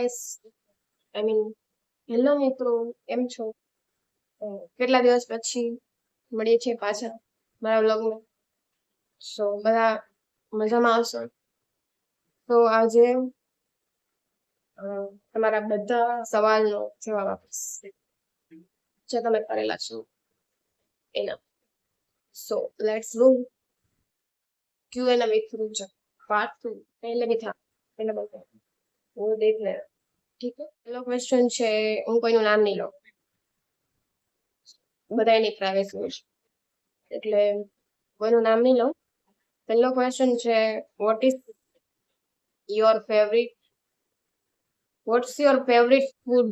Guys I mean hello મિત્રો કેમ છો અ, કેટલા દિવસ પછી મળીએ છીએ પાછા મારા વ્લોગમાં સો બધા મજામાં આવશો તો આજે અ, તમારા બધા સવાલનો જવાબ આપીશ જે તમે કરેલા છો એના so let's go Q N with Ruchak part two पहले भी था पहले बोलते हैं वो देख लेना ઠીક છે પહેલો ક્વેશ્ચન છે, હું કોઈનું નામ નહીં લઉં. બધાની પ્રાઇવેસી એટલે કોઈનું નામ નહીં લઉં. પહેલો ક્વેશ્ચન છે what is your favourite what's your favourite food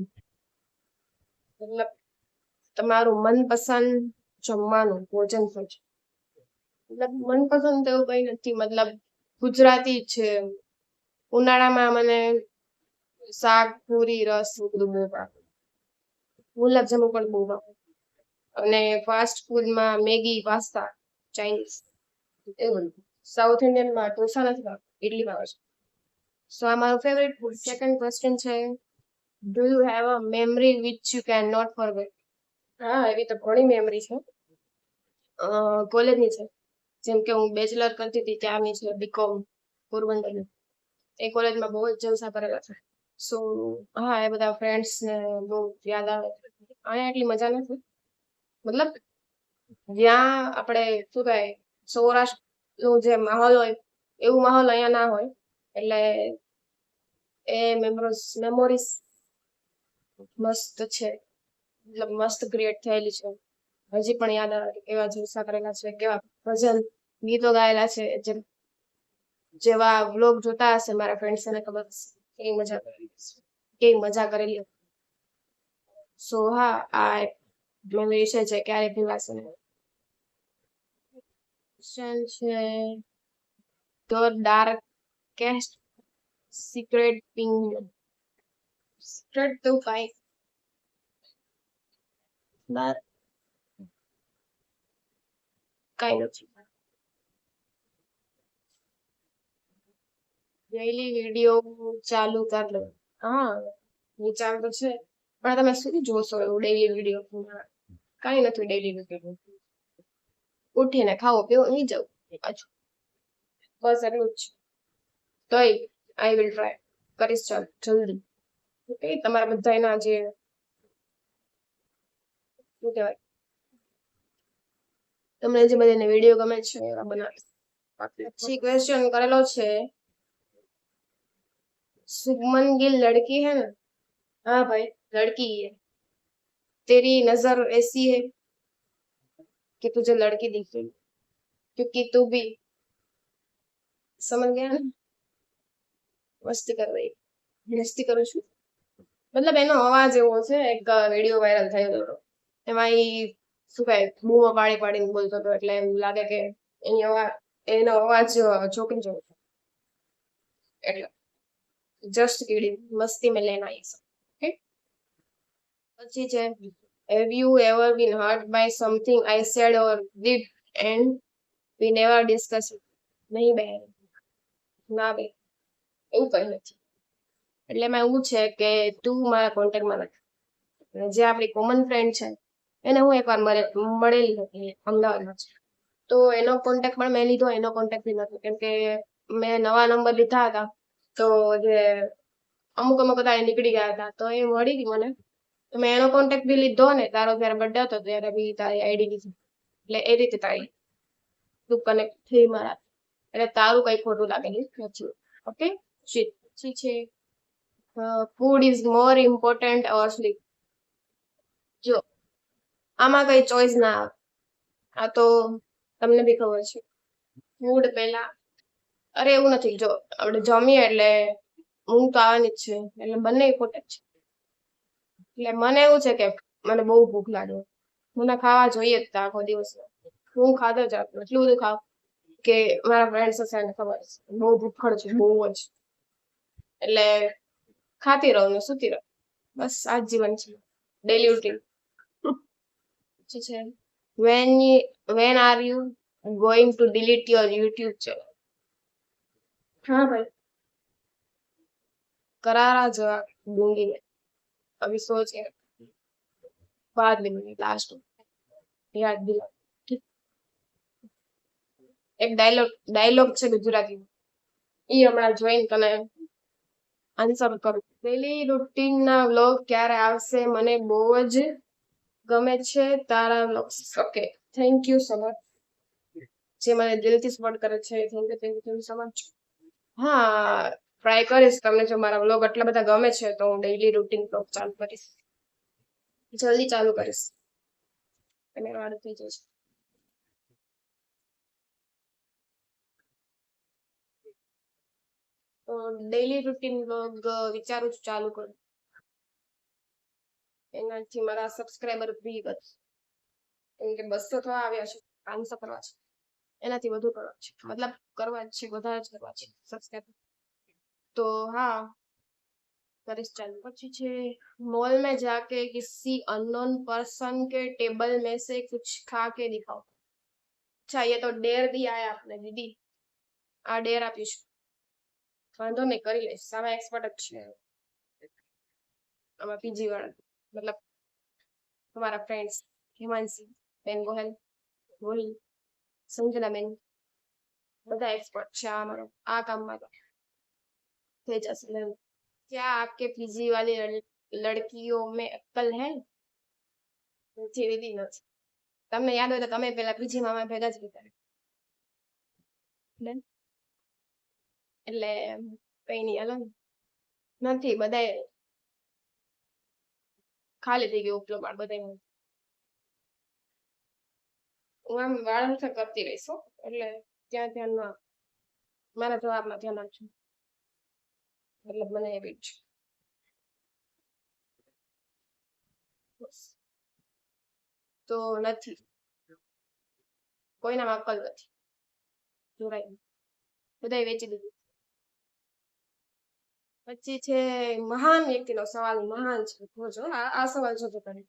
મતલબ તમારું મનપસંદ જમવાનું, ભોજન શું છે. મતલબ મનપસંદ તો એવું કઈ નથી. મતલબ ગુજરાતી છે. ઉનાળામાં મને શાક પૂરી રસ બધું બહુ ભાવે. ગુલાબ જાંબુ પણ બહુ ભાવે. અને ફાસ્ટ ફૂડમાં મેગી પાસ્તા ચાઇનીઝ એવું બધું. સાઉથ ઇન્ડિયનમાં ઢોસા નથી ભાવતા ઇડલી ભાવે છે. સો આ મારું ફેવરેટ ફૂડ સેકન્ડ ક્વેશ્ચન છે do you have a memory which you can not forget હા એવી તો ઘણી મેમરી છે. કોલેજની છે. જેમ કે હું બેચલર કરતી હતી ત્યાંની છે બીકોમ પોરબંદરની. એ કોલેજમાં બહુ જ જલસા ભરેલા છે. સો હા, એ બધા ફ્રેન્ડ્સ ને બહુ યાદ આવે અહીંયા એટલી મજા નથી. મતલબ, જ્યાં આપણે શું કહે સૌરાષ્ટ્રનો જે માહોલ હોય, એવું માહોલ અહીંયા ના હોય. એટલે એ મેમોરીઝ મેમોરીઝ મસ્ત છે. મતલબ મસ્ત ક્રિએટ થયેલી છે. હજી પણ યાદ આવે કેવા જલસા કરેલા છે, કેવા ભજન, ગીતો ગાયેલા છે. જેમ, જેવા વ્લોગ જોતા હશે મારા ફ્રેન્ડ્સ ને ખબર હશે. કેવી મજા કેવી મજા કરેલી સો હા આ મેમરી છે જે ક્યારેય ભૂલાશે નહીં. ક્વેશ્ચન છે યોર ડાર્કેસ્ટ સિક્રેટ પિંગ સિક્રેટ તો કાઈ બાર કાઈ નથી. ડેઈલી વીડિયો ચાલુ કર લો. હા વિચાર તો છે. પણ તમે શું જોશો એવું ડેઈલી વીડિયો કઈ નથી ડેઈલી વીડિયો ઉઠીને ખાવો પીવો નહીં જવું પાછું. બસ એટલું જ. તોય આઈ વિલ ટ્રાય કરીશ ચાલ જલ્દી. ઓકે તમારા બધા એના જે શું કહેવાય? તમને જે બધાને વીડિયો ગમે છે એવા બનાવીશ. પછી ક્વેશ્ચન કરેલો છે शुभमन गिल लड़की है ना हाँ भाई लड़की ही है तेरी नजर ऐसी है कि तुझे लड़की दिख रही क्योंकि तू भी समझ गया ना મસ્તી કર રહી મસ્તી કરું છું મતલબ એનો અવાજ એવો છે એક વિડીયો વાયરલ થયો હતો એમાં એ શું કહે બૂમો પાડી પાડીને બોલતો હતો એટલે એમ લાગે કે એની અવાજ એનો અવાજ છોકરી જેવો છે એટલે જસ્ટ કિડિંગ મસ્તી में लेना ये सब okay પછી છે have you ever been hurt by something i said or did and we never discussed it નહીં બહેન ના બે એવું કઈ નથી એટલે એમાં એવું છે કે તું મારા કોન્ટેક્ટમાં નથી અને જે આપણી કોમન ફ્રેન્ડ છે એને હું એકવાર મળે મળેલી હતી અમદાવાદમાં છે તો એનો કોન્ટેક્ટ પણ મેં લીધો એનો કોન્ટેક્ટ બી નતો કેમ કે મેં નવા નંબર લીધા હતા તો જે અમુક અમુક હતા નીકળી ગયા હતા તો એ મળી ગઈ મને. તો મેં એનો કોન્ટેક્ટ બી લીધો ને તારો જયારે બર્થડે હતો ત્યારે બી તારી આઈડી લીધી એટલે એ રીતે તારી તું કનેક્ટ થઈ મારા. એટલે તારું કઈ ખોટું લાગેલું નથી ઓકે શીટ છે. Food is more important or sleep જો આમાં કઈ ચોઈસ ના આવે. આ તો તમને બી ખબર છે. ફૂડ પહેલા અરે એવું નથી. જો, આપણે જમીએ એટલે ઊંઘ તો આવવાની જ છે. એટલે બંને ઇમ્પોર્ટન્ટ છે. એટલે મને એવું છે કે મને બહુ ભૂખ લાગે. મને ખાવા જોઈએ જ આખો દિવસ. હું ખાતો જ આપું એટલું બધું ખાવ કે મારા ફ્રેન્ડ્સ હશે એને ખબર છે બહુ ભૂખડ છે, બહુ જ. એટલે ખાતી રહું ને સૂતી રહું. બસ આ જીવન છે. ડેલી રૂટીન છે. When when are you going to delete your YouTube channel હા ભાઈ કરારા જવાબ दूंगी मैं अभी सोच के बाद में दूंगी लास्ट में याद दिला ठीक એક ડાયલોગ ડાયલોગ છે ગુજરાતી એ હમણાં જોઈને તને આન્સર કરું ડેલી રૂટીન ના વ્લોગ ક્યારે આવશે મને બહુ જ ગમે છે તારા vlogs okay thank you so much જે મને દિલથી સપોર્ટ કરે છે thank you thank you thank you so much હા ટ્રાય કરીશ તમને જો મારા વ્લોગ આટલા બધા ગમે છે તો હું ડેઈલી રૂટીન વ્લોગ ચાલુ કરીશ. જલ્દી ચાલુ કરીશ. અને વાળું થઈ જશે. તો ડેઈલી રૂટીન વ્લોગ વિચારું છું ચાલુ કરું. એનાથી મારા સબસ્ક્રાઈબર બી વધશે. કેમ કે બસો થવા આવ્યા છે. પાંચસો કરવા છે. એનાથી વધુ કરવા છે મતલબ કરવા જ છે વધારે જ કરવા છે સબસ્ક્રાઈબર तो हाँ करिस चालू પછી છે मॉल में जाके किसी अननोन पर्सन के टेबल में से कुछ खा के दिखाओ अच्छा ये तो डेर दिया है आपने दीदी આ ડેર આપીશ વાંધો નહીં કરી લઈશ સામે એક્સપર્ટ જ છે આમાં પીજી વાળા મતલબ તમારા ફ્રેન્ડ્સ હિમાંશી બેન ગોહેલ ગોહિલ સંજના બેન બધા एक्सपर्ट છે આ મારો આ કામમાં તો तेजस मैम क्या आपके पीजी वाली लड़- लड़कियों में अक्कल है નથી દીદી નથી તમને યાદ હોય તો તમે પેલા પીજી માં અમે ભેગા જ હતા એટલે એટલે કઈ નહીં હાલો ને. નથી બધાય ખાલી થઈ ગયું ઉપલો માળ બધાય હું આમ વાળ ઉઠા કરતી રહીશ એટલે ત્યાં ધ્યાન ના મારા જવાબમાં ધ્યાન આપજો. મતલબ મને એવી જ. તો નથી. કોઈનામાં અકલ નથી. જોડાય. બધાય વેચી દીધું. પછી છે, મહાન વ્યક્તિનો સવાલ, મહાન છે. જોજો આ સવાલ જોજો તમે.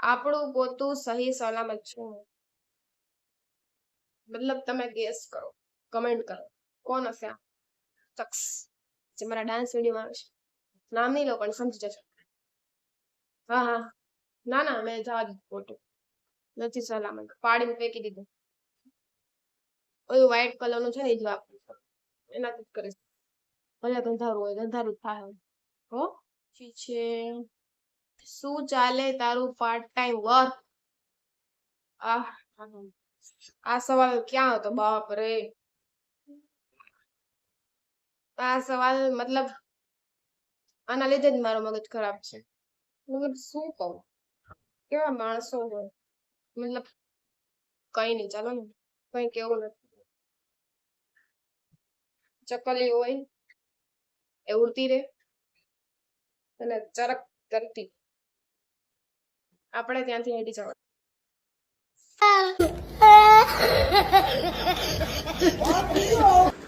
આપણું પોતું સહી સલામત છે. મતલબ તમે ગેસ કરો. કમેન્ટ કરો. કોણ હશે આ? શખ્સ જે મારા ડાન્સ વિડીયોમાં આવે છે. નામ નહીં લો, પણ સમજી જશો હા હા. ના ના, મેં જવા દીધું ખોટું નથી સલામત પાડીને ફેંકી દીધું. ઓલું વ્હાઈટ કલરનું છે ને એ જ એનાથી જ કરીશ ભલે ગંધારું હોય, ગંધારું થાય હો? પછી છે. શું ચાલે તારું પાર્ટ ટાઈમ વર્ક આહ આ સવાલ ક્યાં હતો? બાપ રે! આ સવાલ મતલબ આના લીધે જ મારો મગજ ખરાબ છે. મતલબ શું કહું? કેવા માણસો હોય? મતલબ કઈ નહીં, ચાલો ને. કઈ કેવું નથી. ચકલી હોય, એ ઉડતી રે અને ચરક કરતી. આપણે ત્યાંથી હેડી જવાનું.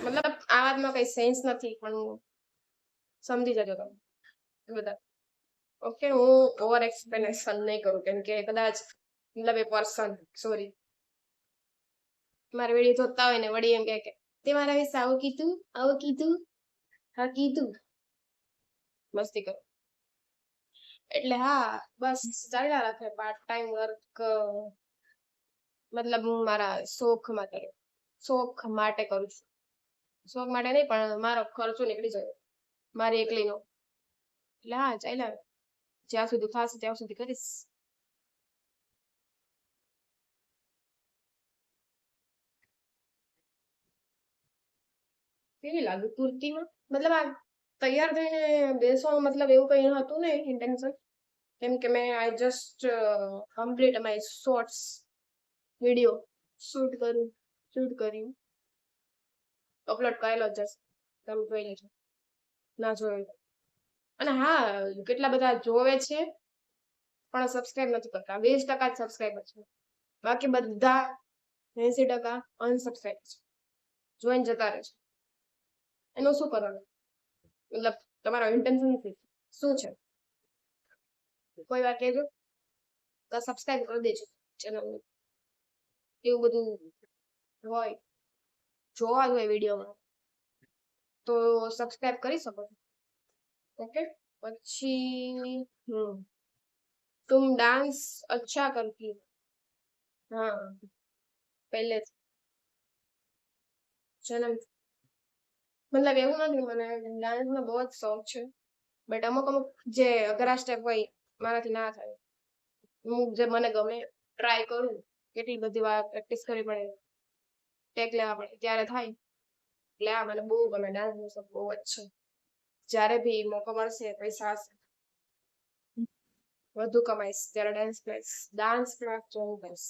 મતલબ આ વાતમાં કઈ સેન્સ નથી, પણ સમજી જજો તમે. બધા. ઓકે હું ઓવર એક્સપ્લેનેશન નહીં કરું, કેમ કે કદાચ મતલબ એ પર્સન સોરી મારે વેડી જોતા હોય ને, વળી એમ કે, તે મારા વિશે આવું કીધું આવું કીધું, હા, કીધું. મસ્તી કરો. એટલે હા, બસ ચાલ્યા રાખે પાર્ટ ટાઈમ વર્ક મતલબ હું મારા શોખ માટે શોખ માટે કરું છું. શોખ માટે નહીં, પણ મારો ખર્ચો નીકળી જાય. મારી એકલીનો. એટલે હા ચાલ્યા જ્યાં સુધી થશે ત્યાં સુધી કરીશ. કેવી લાગે તુર્કીમાં મતલબ આ તૈયાર થઈને બેસવાનું મતલબ એવું કઈ હતું ને ઇન્ટેન્શન કેમ કે મેં I just complete my shorts video shoot કર્યું શૂટ કર્યું. અપલોડ કરેલો જ હશે. તમે જોઈ લેજો. ના જોયો. અને હા, કેટલા બધા જોવે છે, પણ સબસ્ક્રાઇબ નથી કરતા. વીસ ટકા જ સબસ્ક્રાઇબર છે. બાકી બધા એસી ટકા અનસબસ્ક્રાઇબ છે. જોઈને જતા રહે છે. એનું શું કરવાનું? મતલબ તમારો ઇન્ટેન્શન શું છે? કોઈ વાર કહેજો. તો સબસ્ક્રાઇબ કરી દેજો ચેનલ એવું બધું હોય, જોવાનું એ વિડીયોમાં, તો સબસ્ક્રાઇબ કરી શકો ઓકે? પછી, હમ તુમ ડાન્સ અચ્છા કરતી હા, પહેલે જન્મ. મતલબ એવું નથી, મને ડાન્સનો બહુ જ શોખ છે. બટ અમુક અમુક જે અઘરા સ્ટેપ હોય, મારાથી ના થાય. હું જે મને ગમે ટ્રાય કરું. કેટલી બધી વાર પ્રેક્ટિસ કરવી પડે. ટેક લેવા પડે. ત્યારે થાય. એટલે આ મને બહુ ગમે. ડાન્સ મ્યુઝિક બહુ જ છે. જ્યારે બી મોકો મળશે પૈસા હશે વધુ કમાઈશ. ત્યારે dance class dance class join કરીશ.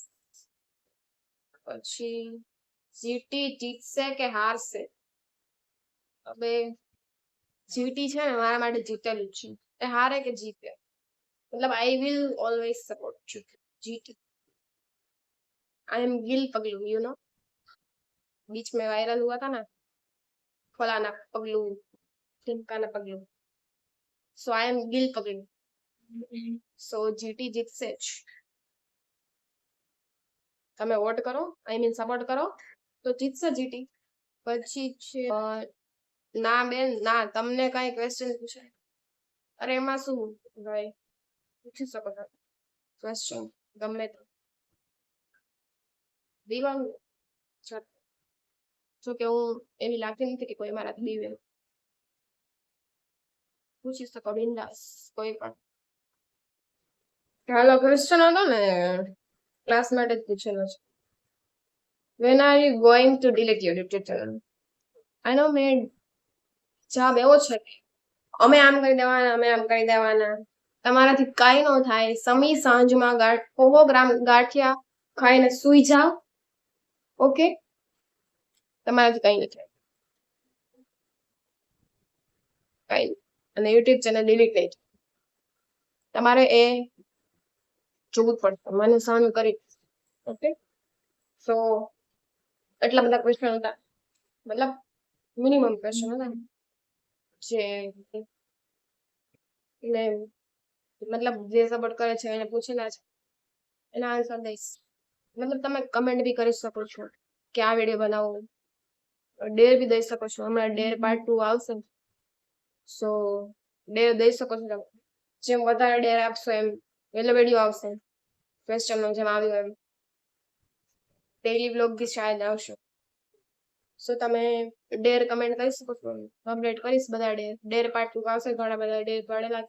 પછી જીટી જીતશે કે હારશે? હવે જીટી છે ને, મારા માટે જીતેલું છે. એ હારે કે જીતે? મતલબ I will always support you જીત आई एम गिल पगलू यू नो बीच में वायरल हुआ था ना फलाना पगलू ढिमकाना पगलू सो आई एम गिल पगलू સો જીટી જીતશે જ તમે વોટ કરો આઈ મીન સપોર્ટ કરો તો જીતશે જીટી પછી છે અ, ના બેન ના તમને કઈ ક્વેશ્ચન પૂછે અરે એમાં શું ભાઈ પૂછી શકો છો ક્વેશ્ચન ગમે તે દીવાનું જો કે હું એવી લાગતી નથી કે કોઈ મારાથી દીવે પૂછી શકો બિંદાસ કોઈ પણ હાલો ક્વેશ્ચન હતો ને ક્લાસ માટે જ પૂછેલો છે when are you going to delete your YouTube channel I know મેં જવાબ એવો છે કે અમે આમ કરી દેવાના અમે આમ કરી દેવાના તમારાથી કાંઈ ન થાય સમી સાંજમાં પોહો ગ્રામ ગાંઠિયા ખાઈને સૂઈ જાઓ ઓકે? તમારાથી કંઈ નહીં થાય કંઈ અને યુટ્યુબ ચેનલ ડિલીટ નહીં તમારે એ જોવું જ પડશે. મને સહન કરી ઓકે? સો એટલા બધા ક્વેશ્ચન હતા. મતલબ મિનિમમ ક્વેશ્ચન હતા. જે ને મતલબ જે સપોર્ટ કરે છે એને પૂછેલા છે. એના આન્સર દઈશ. મતલબ તમે કમેન્ટ બી કરી શકો છો કે આ વીડિયો બનાવો. ડેર બી દઈ શકો છો. હમણાં ડેર પાર્ટ ટુ આવશે. સો ડેર દઈ શકો છો. જેમ વધારે ડેર આપશો એમ પહેલો વીડિયો આવશે. ક્વેશ્ચનનો જેમ આવ્યો એમ. ડેલી બ્લોગ બી શાયદ આવશે. સો તમે ડેર કમેન્ટ કરી શકો છો. કમ્પ્લીટ કરીશ બધા ડેર. ડેર પાર્ટ ટુ આવશે. ઘણા બધા ડેર પડેલા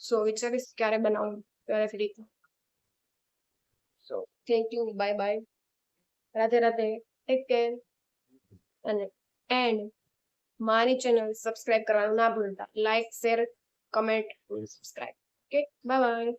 સો વિચારીશ ક્યારે બનાવું. ત્યારે free thank you bye bye Radhe રાતે ટેક કેર અને એન્ડ મારી ચેનલ સબસ્ક્રાઇબ કરવાનું ના ભૂલતા. Like share comment subscribe okay bye bye